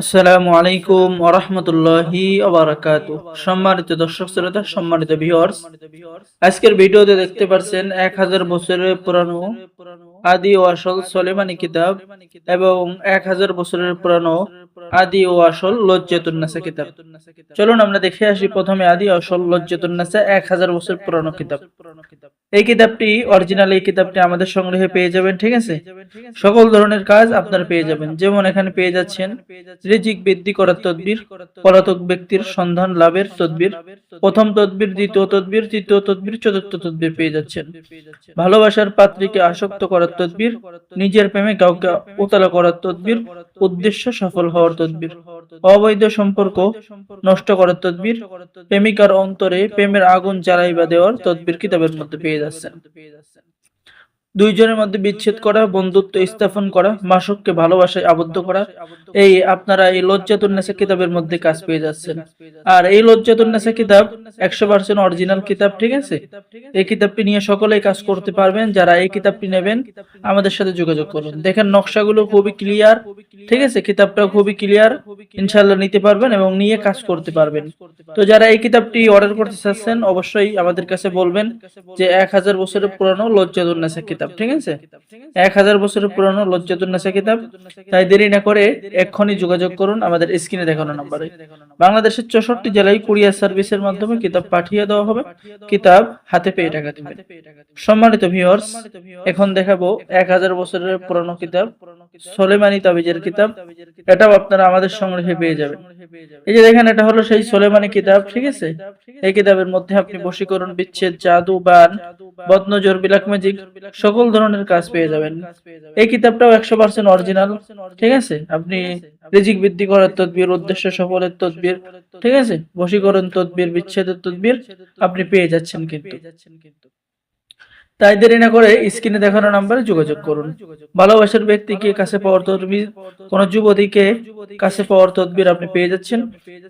আসসালামু আলাইকুম ওরহমতুল্লাহি ওবারাকাতু সম্মানিত দর্শক শ্রোতা, সম্মানিত ভিউয়ার্স আজকের ভিডিওতে দেখতে পাচ্ছেন এক হাজার বছরের পুরানো আদি ও আসল সলেমানি কিতাব এবং এক হাজার বছরের পুরানো আদি ও আসল লজ্জাতুন্নাসা কিতাব। চলুন আমরা দেখে আসি প্রথমে আদি ও আসল লজ্জাতুন্নাসা এক হাজার বছর পুরানো কিতাব। এই কিতাবটি অরিজিনাল এই কিতাবটি আমাদের সংগ্রহে পেয়ে যাবেন, ঠিক আছে? সকল ধরনের কাজ আপনারা পেয়ে যাবেন। যেমন এখানে পেয়ে যাচ্ছেন, রিজিক বৃদ্ধি করার তদবির, পলাতক ব্যক্তির সন্ধান, লাভের তদবির, প্রথম তদবির, দ্বিতীয় তদবির, তৃতীয় তদবির, চতুর্থ তদবির পেয়ে যাচ্ছেন। ভালোবাসার পাত্রীকে আসক্ত করার তদবির, নিজের প্রেমে কাউকে উতলা করার তদবির, উদ্দেশ্য সফল হওয়ার তদবির। অবৈধ সম্পর্ক নষ্ট করার তদবির, প্রেমিকার অন্তরে প্রেমের আগুন জ্বালাইবা দেওয়ার তদবির কিতাবের মধ্যে পেয়ে যাচ্ছেন। দুইজনের মধ্যে বিচ্ছেদ করা, বন্ধুত্ব স্থাপন করা, মাসুককে ভালোবাসায় আবদ্ধ করা, এই আপনারা এই লজ্জাতুর লজ্জাতুন্নেসা কিতাবের মধ্যে কাজ পেয়ে যাচ্ছেন। আর এই লজ্জাতুন্নেসা কিতাব একশো পার্সেন্ট অরিজিনাল কিতাব, ঠিক আছে? এই কিতাবটি নিয়ে সকলেই কাজ করতে পারবেন, যারা এই কিতাবটি নেবেন, আমাদের সাথে যোগাযোগ করুন। দেখেন, নকশাগুলো খুবই ক্লিয়ার ঠিক আছে? কিতাবটা খুবই ক্লিয়ার ইনশাল্লাহ নিতে পারবেন এবং নিয়ে কাজ করতে পারবেন। তো যারা এই কিতাবটি অর্ডার করতে চাচ্ছেন, অবশ্যই আমাদের কাছে বলবেন যে এক হাজার বছরের পুরানো লজ্জাতুন্নেসা কিতাব। ঠিক আছে? এক হাজার বছরের পুরানো লজ্জাতুন্নেসা কিতাব। তাই দেরি না করে এক্ষুনি যোগাযোগ করুন আমাদের স্ক্রিনে দেখানো নম্বরে। বাংলাদেশের চৌষট্টি জেলায় কুরিয়ার সার্ভিসের মাধ্যমে কিতাব পাঠিয়ে দেওয়া হবে। কিতাব হাতে পেয়ে টাকা দিবেন। সম্মানিত ভিউয়ার্স এখন দেখাবো এক হাজার বছরের পুরানো কিতাব সোলেমানি তাবিজের কিতাব। এটাও আপনারা আমাদের সংগ্রহে পেয়ে যাবেন। এই যে দেখেন এটা হলো সেই সোলেমানি কিতাব ঠিক আছে? এই কিতাবের মধ্যে আপনি বশীকরণ বিচ্ছেদ জাদু বান বদনজর বিলাক ম্যাজিক সকল ধরনের কাজ পেয়ে যাবেন। এই কিতাবটাও একশো পার্সেন্ট অরিজিনাল ঠিক আছে? আপনি রিজিক বৃদ্ধি করার তদবির উদ্দেশ্য সফলের তদবির ঠিক আছে? বশীকরণ তদবির বিচ্ছেদের তদবির আপনি পেয়ে যাচ্ছেন কিন্তু। তাই দেরি না করে স্ক্রিনে দেখানো নাম্বারে যোগাযোগ করুন। ভালোবাসার ব্যক্তিকে কাছে পাওয়ার তদবির, কোন যুবতীকে কাছে পাওয়ার তদবির আপনি পেয়ে যাচ্ছেন।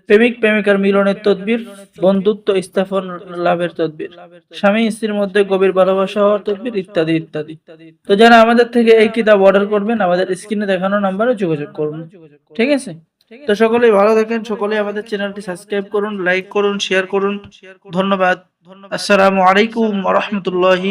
প্রেমিক, প্রেমিকার মিলনের তদবির, বন্ধুত্ব স্থাপন, লাভের তদবির, স্বামী, স্ত্রীর মধ্যে গভীর ভালোবাসা হওয়ার তদবির ইত্যাদি ইত্যাদি। তো যারা আমাদের থেকে এই কিতাব অর্ডার করবেন, আমাদের স্ক্রিনে দেখানো নাম্বারে যোগাযোগ করুন। ঠিক আছে? তো সকলেই ভালো থাকেন সকলেই আমাদের চ্যানেলটি সাবস্ক্রাইব করুন লাইক করুন শেয়ার করুন। ধন্যবাদ। আসসালামু আলাইকুম রহমতুল্লাহ